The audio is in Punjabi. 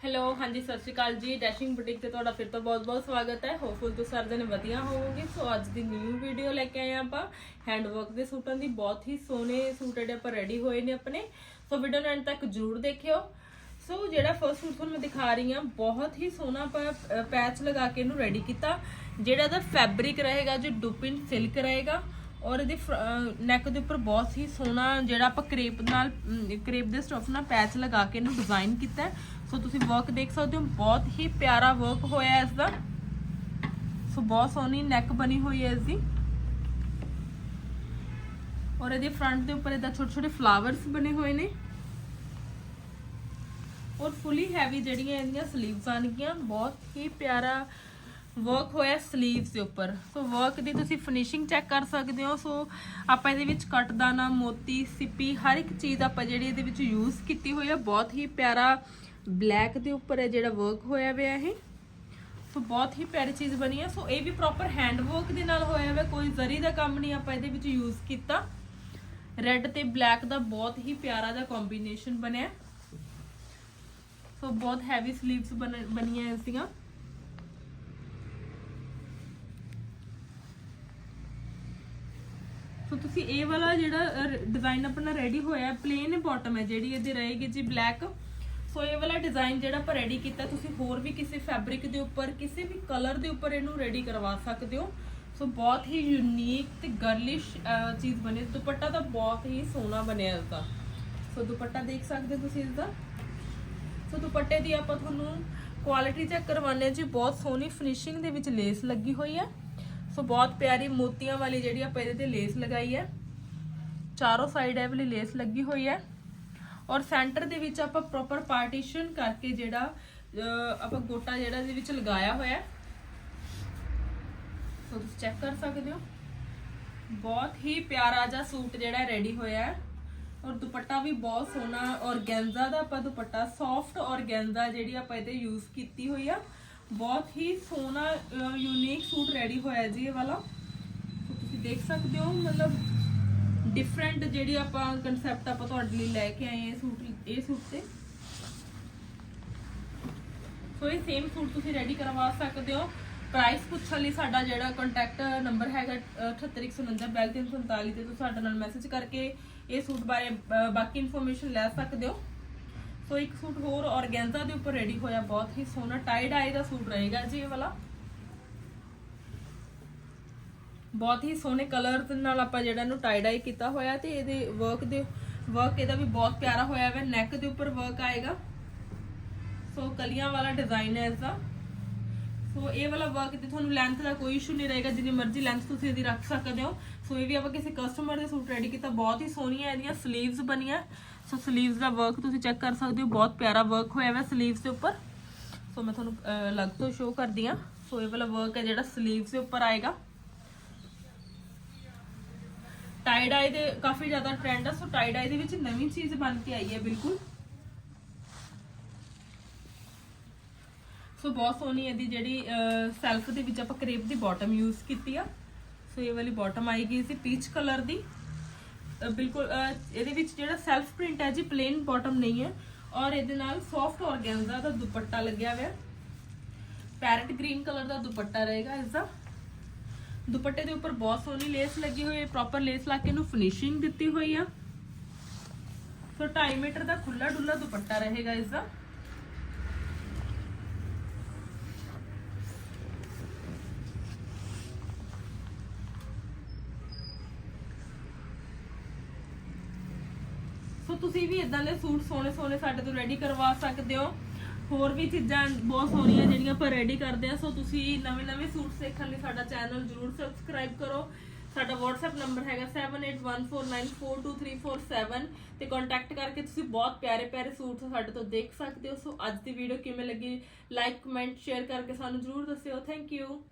ਹੈਲੋ ਹਾਂਜੀ, ਸਤਿ ਸ਼੍ਰੀ ਅਕਾਲ ਜੀ। ਡੈਸ਼ਿੰਗ ਬੁਟੀਕ ਤੇ ਤੁਹਾਡਾ ਫਿਰ ਤੋਂ ਬਹੁਤ-ਬਹੁਤ ਸਵਾਗਤ ਹੈ। ਹੋਪਫੁਲ ਤੁਸੀਂ ਸਾਰੇ ਦਿਨ ਵਧੀਆ ਹੋਵੋਗੇ। ਸੋ ਅੱਜ ਦੀ ਨਿਊ ਵੀਡੀਓ ਲੈ ਕੇ ਆਏ ਹਾਂ ਆਪਾਂ। ਹੈਂਡਵਰਕ ਦੇ ਸੂਟਾਂ ਦੀ ਬਹੁਤ ਹੀ ਸੋਹਣੇ ਸੂਟ ਜਿਹੜੇ ਆਪਾਂ ਰੈਡੀ ਹੋਏ ਨੇ ਆਪਣੇ। ਸੋ ਵੀਡੀਓ ਨੂੰ ਐਂਡ ਤੱਕ ਜਰੂਰ ਦੇਖਿਓ। ਸੋ ਜਿਹੜਾ ਫਰਸਟ ਸੂਟ ਤੁਹਾਨੂੰ ਮੈਂ ਦਿਖਾ ਰਹੀ ਹਾਂ, ਬਹੁਤ ਹੀ ਸੋਹਣਾ ਆਪਾਂ ਪੈਚ ਲਗਾ ਕੇ ਇਹਨੂੰ ਰੈਡੀ ਕੀਤਾ। ਜਿਹੜਾ ਦਾ ਫੈਬਰਿਕ ਰਹੇਗਾ, ਜੋ ਡੁਪਿਨ ਸਿਲਕ ਰਹੇਗਾ। ਔਰ ਇਹਦੇ ਨੈਕ ਦੇ ਉੱਪਰ ਬਹੁਤ ਹੀ ਸੋਹਣਾ ਜਿਹੜਾ ਆਪਾਂ ਕ੍ਰੇਪ ਨਾਲ ਕ੍ਰੇਪ ਦੇ ਸਟਫ ਨਾਲ ਪੈਚ ਲਗਾ ਕੇ ਇਹਨੂੰ ਡਿਜ਼ਾਈਨ ਕੀਤਾ ਸੋ ਤੁਸੀਂ ਵਰਕ ਦੇਖ ਸਕਦੇ ਹੋ, ਬਹੁਤ ਹੀ ਪਿਆਰਾ ਵਰਕ ਹੋਇਆ ਇਸ ਦਾ ਸੋ ਬਹੁਤ ਸੋਹਣੀ ਨੈਕ ਬਣੀ ਹੋਈ ਹੈ ਇਸ ਦੀ ਔਰ ਇਹਦੇ ਫਰੰਟ ਦੇ ਉੱਪਰ ਇਹਦਾ ਛੋਟੇ ਛੋਟੇ ਫਲਾਵਰਸ ਬਣੇ ਹੋਏ ਨੇ। ਔਰ ਫੁੱਲੀ ਹੈਵੀ ਜਿਹੜੀਆਂ ਇਹਦੀਆਂ 슬ੀਵਸ ਆਣਗੀਆਂ ਬਹੁਤ ਹੀ ਪਿਆਰਾ ਵਰਕ ਹੋਇਆ 슬ੀਵਸ ਦੇ ਉੱਪਰ। ਸੋ ਵਰਕ ਦੀ ਤੁਸੀਂ ਫਿਨਿਸ਼ਿੰਗ ਚੈੱਕ ਕਰ ਸਕਦੇ ਹੋ। ਸੋ ਆਪਾਂ ਇਹਦੇ ਵਿੱਚ ਕੱਟਦਾਨਾ ਮੋਤੀ, ਸਿੱਪੀ, ਹਰ ਇੱਕ ਚੀਜ਼ ਆਪਾਂ ਜਿਹੜੀ ਇਹਦੇ ਵਿੱਚ ਯੂਜ਼ ਕੀਤੀ ਹੋਈ ਆ, ਬਹੁਤ ਹੀ ਪਿਆਰਾ ਬਲੈਕ ਦੇ ਉੱਪਰ ਹੈ ਜਿਹੜਾ ਵਰਕ ਹੋਇਆ ਹੋਇਆ ਇਹ। ਸੋ ਬਹੁਤ ਹੀ ਪਿਆਰੀ ਚੀਜ਼ ਬਣੀ ਹੈ ਸੋ ਇਹ ਵੀ ਪ੍ਰੋਪਰ ਹੈਂਡ ਵਰਕ ਦੇ ਨਾਲ ਹੋਇਆ ਹੋਇਆ ਕੋਈ ਜ਼ਰੀ ਦਾ ਕੰਮ ਨਹੀਂ ਆਪਾਂ ਇਹਦੇ ਵਿੱਚ ਯੂਜ਼ ਕੀਤਾ। ਰੈੱਡ ਤੇ ਬਲੈਕ ਦਾ ਬਹੁਤ ਹੀ ਪਿਆਰਾ ਦਾ ਕੰਬੀਨੇਸ਼ਨ ਬਣਿਆ। ਸੋ ਬਹੁਤ ਹੈਵੀ 슬ੀਵਸ ਬਣੀਆਂ ਇਸ ਦੀਆਂ। ਸੋ ਤੁਸੀਂ ਇਹ ਵਾਲਾ ਜਿਹੜਾ ਡਿਜ਼ਾਈਨ ਆਪਣਾ ਰੈਡੀ ਹੋਇਆ ਪਲੇਨ ਬਾਟਮ ਹੈ, ਜਿਹੜੀ ਇਹਦੀ ਰਹੇਗੀ ਜੀ ਬਲੈਕ ਸੋ ਇਹ ਵਾਲਾ ਡਿਜ਼ਾਈਨ ਜਿਹੜਾ ਆਪਾਂ ਰੈਡੀ ਕੀਤਾ, ਤੁਸੀਂ ਹੋਰ ਵੀ ਕਿਸੇ ਫੈਬਰਿਕ ਦੇ ਉੱਪਰ, ਕਿਸੇ ਵੀ ਕਲਰ ਦੇ ਉੱਪਰ ਇਹਨੂੰ ਰੈਡੀ ਕਰਵਾ ਸਕਦੇ ਹੋ। ਸੋ ਬਹੁਤ ਹੀ ਯੂਨੀਕ ਤੇ ਗਰਲਿਸ਼ ਚੀਜ਼ ਬਣੀ। ਦੁਪੱਟਾ ਤਾਂ ਬਹੁਤ ਹੀ ਸੋਹਣਾ ਬਣਿਆ ਇਸਦਾ ਸੋ ਦੁਪੱਟਾ ਦੇਖ ਸਕਦੇ ਹੋ ਤੁਸੀਂ ਇਸਦਾ ਸੋ ਦੁਪੱਟੇ ਦੀ ਆਪਾਂ ਤੁਹਾਨੂੰ ਕੁਆਲਿਟੀ ਚੈੱਕ ਕਰਵਾਉਂਦੇ ਜੀ। ਬਹੁਤ ਸੋਹਣੀ ਫਿਨਿਸ਼ਿੰਗ ਦੇ ਵਿੱਚ ਲੇਸ ਲੱਗੀ ਹੋਈ ਹੈ। ਸੋ ਬਹੁਤ ਪਿਆਰੀ ਮੋਤੀਆਂ ਵਾਲੀ ਜਿਹੜੀ ਆਪਾਂ ਇਹਦੇ ਤੇ ਲੇਸ ਲਗਾਈ ਹੈ। ਚਾਰੋਂ ਸਾਈਡ ਇਹ ਵਾਲੀ ਲੇਸ ਲੱਗੀ ਹੋਈ ਹੈ। ਔਰ ਸੈਂਟਰ ਦੇ ਵਿੱਚ ਆਪਾਂ ਪ੍ਰੋਪਰ ਪਾਰਟੀਸ਼ਨ ਕਰਕੇ ਜਿਹੜਾ ਆਪਾਂ ਗੋਟਾ ਜਿਹੜਾ ਇਹਦੇ ਵਿੱਚ ਲਗਾਇਆ ਹੋਇਆ ਹੈ। ਸੋ ਤੁਸੀਂ ਚੈੱਕ ਕਰ ਸਕਦੇ ਹੋ। ਬਹੁਤ ਹੀ ਪਿਆਰਾ ਜਿਹਾ ਸੂਟ ਜਿਹੜਾ ਰੈਡੀ ਹੋਇਆ ਹੈ। ਔਰ ਦੁਪੱਟਾ ਵੀ ਬਹੁਤ ਸੋਹਣਾ ਔਰਗੈਂਜ਼ਾ ਦਾ ਆਪਾਂ ਦੁਪੱਟਾ ਸੌਫਟ ਔਰਗੈਂਜ਼ਾ ਜਿਹੜੀ ਆਪਾਂ ਇਹਦੇ ਯੂਜ਼ ਕੀਤੀ ਹੋਈ ਆ। ਬਹੁਤ ਹੀ ਸੋਹਣਾ ਯੂਨੀਕ ਸੂਟ ਰੈਡੀ ਹੋਇਆ ਜੀ ਇਹ ਵਾਲਾ। ਸੋ ਤੁਸੀਂ ਦੇਖ ਸਕਦੇ ਹੋ, ਮਤਲਬ ਡਿਫਰੈਂਟ ਜਿਹੜੀ ਆਪਾਂ ਕਨਸੈਪਟ ਆਪਾਂ ਤੁਹਾਡੇ ਲਈ ਲੈ ਕੇ ਆਏ ਇਹ ਸੂਟ ਇਹ ਸੂਟ ਤੇ। ਸੋ ਇਹ ਸੇਮ ਸੂਟ ਤੁਸੀਂ ਰੈਡੀ ਕਰਵਾ ਸਕਦੇ ਹੋ। ਪ੍ਰਾਈਸ ਪੁੱਛਣ ਲਈ ਸਾਡਾ ਜਿਹੜਾ ਕੰਟੈਕਟ ਨੰਬਰ ਹੈਗਾ 78149 ਤੇ ਤੁਸੀਂ ਸਾਡੇ ਨਾਲ ਮੈਸੇਜ ਕਰਕੇ ਇਹ ਸੂਟ ਬਾਰੇ ਬਾਕੀ ਇਨਫੋਰਮੇਸ਼ਨ ਲੈ ਸਕਦੇ ਹੋ। ਸੋ ਇੱਕ ਸੂਟ ਹੋਰ ਔਰਗੈਂਜ਼ਾ ਦੇ ਉੱਪਰ ਰੈਡੀ ਹੋਇਆ, ਬਹੁਤ ਹੀ ਸੋਹਣਾ ਟਾਈ ਡਾਈ ਦਾ ਸੂਟ ਰਹੇਗਾ ਜੀ ਇਹ ਵਾਲਾ। ਬਹੁਤ ਹੀ ਸੋਹਣੇ ਕਲਰ ਨਾਲ ਆਪਾਂ ਜਿਹੜਾ ਇਹਨੂੰ ਟਾਈ ਡਾਈ ਕੀਤਾ ਹੋਇਆ ਤੇ ਇਹਦੇ ਵਰਕ ਦੇ ਵਰਕ ਇਹਦਾ ਵੀ ਬਹੁਤ ਪਿਆਰਾ ਹੋਇਆ ਹੈ ਨੈਕ ਦੇ ਉੱਪਰ ਵਰਕ ਆਏਗਾ। ਸੋ ਕਲੀਆਂ ਵਾਲਾ ਡਿਜ਼ਾਈਨ ਹੈ ਇਸਦਾ। ਸੋ ਇਹ ਵਾਲਾ ਵਰਕ ਤੇ ਤੁਹਾਨੂੰ ਲੈਂਥ ਦਾ ਕੋਈ ਇਸ਼ੂ ਨਹੀਂ ਰਹੇਗਾ, ਜਿੰਨੀ ਮਰਜ਼ੀ ਲੈਂਥ ਤੁਸੀਂ ਇਹਦੀ ਰੱਖ ਸਕਦੇ ਹੋ। ਸੋ ਵੀ ਆਪਾਂ ਕਿਸੇ ਕਸਟਮਰ ਦੇ ਸੂਟ ਰੈਡੀ ਕੀਤਾ, ਬਹੁਤ ਹੀ ਸੋਹਣੀਆਂ ਇਹਦੀਆਂ 슬ੀਵਸ ਬਣੀਆਂ। ਸੋ 슬ੀਵਸ ਦਾ ਵਰਕ ਤੁਸੀਂ ਚੈੱਕ ਕਰ ਸਕਦੇ ਹੋ, ਬਹੁਤ ਪਿਆਰਾ ਵਰਕ ਹੋਇਆ ਹੋਇਆ 슬ੀਵਸ ਦੇ ਉੱਪਰ। ਸੋ ਮੈਂ ਤੁਹਾਨੂੰ ਅਲੱਗ ਤੋਂ ਸ਼ੋਅ ਕਰਦੀ ਆ ਸੋ ਇਹ ਵਾਲਾ ਵਰਕ ਹੈ ਜਿਹੜਾ 슬ੀਵਸ ਦੇ ਉੱਪਰ ਆਏਗਾ। ਟਾਈ ਡਾਈ ਦੇ ਕਾਫੀ ਜ਼ਿਆਦਾ ਟ੍ਰੈਂਡ ਆ ਸੋ ਟਾਈ ਡਾਈ ਦੇ ਵਿੱਚ ਨਵੀਂ ਚੀਜ਼ ਬਣ ਕੇ ਆਈ ਹੈ, ਬਿਲਕੁਲ। ਸੋ ਬਹੁਤ ਸੋਹਣੀ ਇਹਦੀ ਜਿਹੜੀ ਸੈਲਫ ਦੇ ਵਿੱਚ ਆਪਾਂ ਕਰੇਪ ਦੀ ਬਾਟਮ ਯੂਜ਼ ਕੀਤੀ ਆ। ਸੋ ਇਹ ਵਾਲੀ ਬਾਟਮ ਆਏਗੀ ਸੀ ਪੀਚ ਕਲਰ ਦੀ। ਬਿਲਕੁਲ ਇਹਦੇ ਵਿੱਚ ਜਿਹੜਾ ਸੈਲਫ ਪ੍ਰਿੰਟ ਹੈ ਜੀ ਪਲੇਨ ਬਾਟਮ ਨਹੀਂ ਹੈ। ਔਰ ਇਹਦੇ ਨਾਲ ਸੌਫਟ ਔਰਗੈਂਜ਼ਾ ਦਾ ਦੁਪੱਟਾ ਲੱਗਿਆ ਹੋਇਆ। ਪੈਰਟ ਗ੍ਰੀਨ ਕਲਰ ਦਾ ਦੁਪੱਟਾ ਰਹੇਗਾ ਇਸ ਦਾ ਦੁਪੱਟੇ ਦੇ ਉੱਪਰ ਬਹੁਤ ਸੋਹਣੀ ਲੇਸ ਲੱਗੀ ਹੋਈ ਹੈ ਪ੍ਰੋਪਰ ਲੇਸ ਲਾ ਕੇ ਇਹਨੂੰ ਫਿਨਿਸ਼ਿੰਗ ਦਿੱਤੀ ਹੋਈ ਆ। ਸੋ 2.5 ਮੀਟਰ ਦਾ ਖੁੱਲਾ ਡੁੱਲਾ ਦੁਪੱਟਾ ਰਹੇਗਾ ਇਸ ਦਾ ਤੁਸੀਂ ਵੀ ਇਦਾਂ ਦੇ ਸੂਟ ਸੋਹਣੇ ਸੋਹਣੇ ਸਾਡੇ ਤੋਂ ਰੈਡੀ ਕਰਵਾ ਸਕਦੇ ਹੋ। ਹੋਰ ਵੀ ਚੀਜ਼ਾਂ ਬਹੁਤ ਸੋਹਣੀਆਂ ਜਿਹੜੀਆਂ ਆਪਾਂ ਰੈਡੀ ਕਰਦੇ ਆ ਸੋ ਤੁਸੀਂ ਨਵੇਂ ਨਵੇਂ ਸੂਟ ਦੇਖਣ ਲਈ ਸਾਡਾ ਚੈਨਲ ਜਰੂਰ ਸਬਸਕ੍ਰਾਈਬ ਕਰੋ। ਸਾਡਾ WhatsApp ਨੰਬਰ ਹੈਗਾ 7814942347 ਤੇ ਕੰਟੈਕਟ ਕਰਕੇ ਤੁਸੀਂ ਬਹੁਤ ਪਿਆਰੇ ਪਿਆਰੇ ਸੂਟ ਸਾਡੇ ਤੋਂ ਦੇਖ ਸਕਦੇ ਹੋ। ਸੋ ਅੱਜ ਦੀ ਵੀਡੀਓ ਕਿਵੇਂ ਲੱਗੀ? ਲਾਈਕ ਕਮੈਂਟ ਸ਼ੇਅਰ ਕਰਕੇ ਸਾਨੂੰ ਜਰੂਰ ਦੱਸਿਓ। Thank you